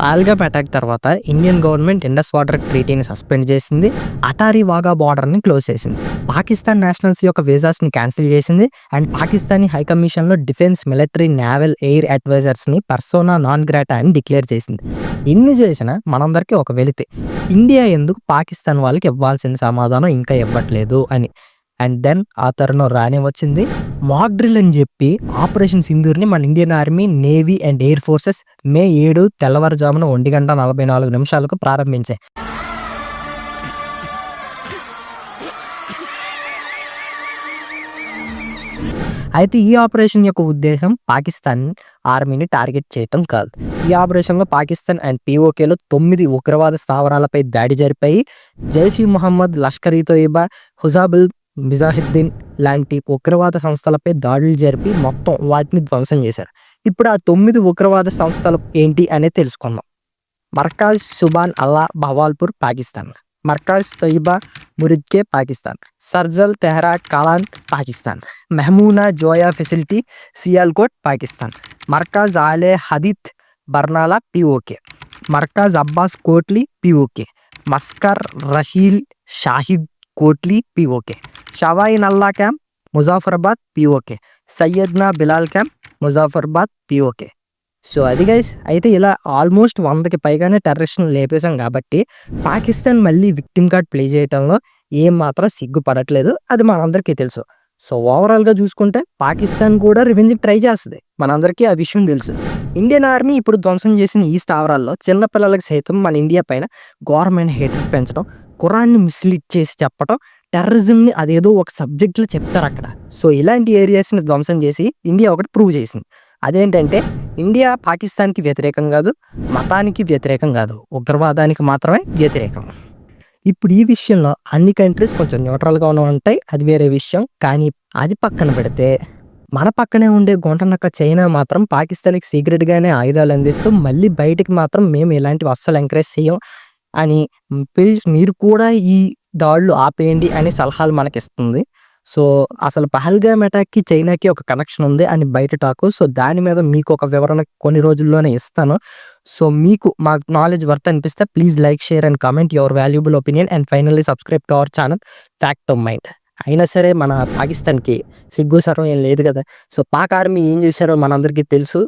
పాల్గప్ attack తర్వాత Indian government Indus water ట్రీటీని suspend చేసింది. అటారీ వాగా బార్డర్ని క్లోజ్ చేసింది. పాకిస్తాన్ నేషనల్స్ యొక్క వీసాస్ని క్యాన్సిల్ చేసింది. అండ్ పాకిస్తానీ హై కమిషన్లో డిఫెన్స్ మిలిటరీ నేవల్ ఎయిర్ అడ్వైజర్స్ని పర్సోనా నాన్ గ్రాటా అని డిక్లేర్ చేసింది. ఇన్ని చేసిన మనందరికీ ఒక వెలితే. ఇండియా ఎందుకు పాకిస్తాన్ వాళ్ళకి ఇవ్వాల్సిన సమాధానం ఇంకా ఇవ్వట్లేదు అని. అండ్ దెన్ ఆ తరుణం రాని వచ్చింది. మాక్ డ్రిల్ అని చెప్పి ఆపరేషన్ సింధూర్ని మన Indian army navy and air forces May ఏడు తెల్లవారుజామున ఒంటి గంట నలభై నాలుగు నిమిషాలకు ప్రారంభించాయి. అయితే ఈ ఆపరేషన్ యొక్క ఉద్దేశం పాకిస్తాన్ ఆర్మీని టార్గెట్ చేయటం కాదు. ఈ ఆపరేషన్లో పాకిస్తాన్ అండ్ పీఓకేలో తొమ్మిది ఉగ్రవాద స్థావరాలపై దాడి జరిపాయి. జైష్ మొహమ్మద్ లష్కర్ ఈ తోయిబా హుజాబుల్ మిజాహిద్దీన్ లాంటి ఉగ్రవాద సంస్థలపై దాడులు జరిపి మొత్తం వాటిని ధ్వంసం చేశారు. ఇప్పుడు ఆ తొమ్మిది ఉగ్రవాద సంస్థలు ఏంటి అనేది తెలుసుకుందాం. Markaz Subhan Allah Bahawalpur Pakistan. Markaz Taiba Muridke Pakistan. Sarjal Tehra Kalan Pakistan. Mehmoona Joya facility Sialkot Pakistan. Markaz Ahle Hadith Barnala PoK Markaz Abbas Kotli PoK Maskar Raheel Shahid Kotli PoK Shawai Nalla camp Muzaffarabad PoK Syedna Bilal camp Muzaffarabad PoK so అది guys అయితే ఇలా almost వందకి పైగానే టెర్రరిస్ట్ని లేపేశాం కాబట్టి పాకిస్తాన్ మళ్ళీ victim card play చేయడంలో ఏం మాత్రం సిగ్గుపడట్లేదు. అది మనందరికీ తెలుసు. సో ఓవరాల్గా చూసుకుంటే పాకిస్తాన్ కూడా రివెంజ్ ట్రై చేస్తుంది. మనందరికీ ఆ విషయం తెలుసు. ఇండియన్ ఆర్మీ ఇప్పుడు ధ్వంసం చేసిన ఈ స్థావరాల్లో చిన్నపిల్లలకి సైతం మన ఇండియా పైన ఘోరమైన హేటర్ పెంచడం కురాన్ని మిస్లీడ్ చేసి చెప్పడం టెర్రరిజంని అదేదో ఒక సబ్జెక్ట్లో చెప్తారు అక్కడ. సో ఇలాంటి ఏరియాస్ని ధ్వంసం చేసి ఇండియా ఒకటి ప్రూవ్ చేసింది. అదేంటంటే ఇండియా పాకిస్తాన్కి వ్యతిరేకం కాదు మతానికి వ్యతిరేకం కాదు ఉగ్రవాదానికి మాత్రమే వ్యతిరేకం. ఇప్పుడు ఈ విషయంలో అన్ని కంట్రీస్ కొంచెం న్యూట్రల్గా ఉంటాయి అది వేరే విషయం. కానీ అది పక్కన పెడితే మన పక్కనే ఉండే గుంటనక్క చైనా మాత్రం పాకిస్తాన్కి సీక్రెట్గానే ఆయుధాలు అందిస్తూ మళ్ళీ బయటికి మాత్రం మేము ఇలాంటివి అస్సలు ఎంకరేజ్ చేయం అని ప్లీజ్ మీరు కూడా ఈ దాడులు ఆపేయండి అనే సలహాలు మనకిస్తుంది. సో అసలు పహల్గామ్ అటాక్కి చైనాకి ఒక కనెక్షన్ ఉంది అని బయట టాకు. సో దాని మీద మీకు ఒక వివరణ కొన్ని రోజుల్లోనే ఇస్తాను. సో మీకు మా నాలెడ్జ్ వర్త్ అనిపిస్తే please like share and comment your valuable opinion and finally subscribe to our channel Fact of Mind. అయినా సరే మన పాకిస్తాన్కి సిగ్గు సర్వం ఏం లేదు కదా. సో పాక్ ఆర్మీ ఏం చేశారో మనందరికీ తెలుసు.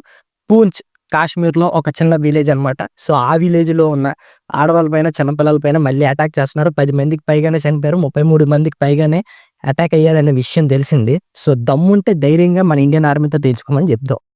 పూంచ్ కాశ్మీర్లో ఒక చిన్న విలేజ్ అనమాట సో ఆ విలేజ్లో ఉన్న ఆడవాళ్ళ పైన చిన్నపిల్లల పైన మళ్ళీ అటాక్ చేస్తున్నారు. పది మందికి పైగానే చనిపోయారు. ముప్పై మూడు మందికి పైగానే అటాక్ అయ్యారనే విషయం తెలిసింది. సో దమ్ముంటే ధైర్యంగా మన ఇండియన్ ఆర్మీతో తెచ్చుకోమని చెప్దాం.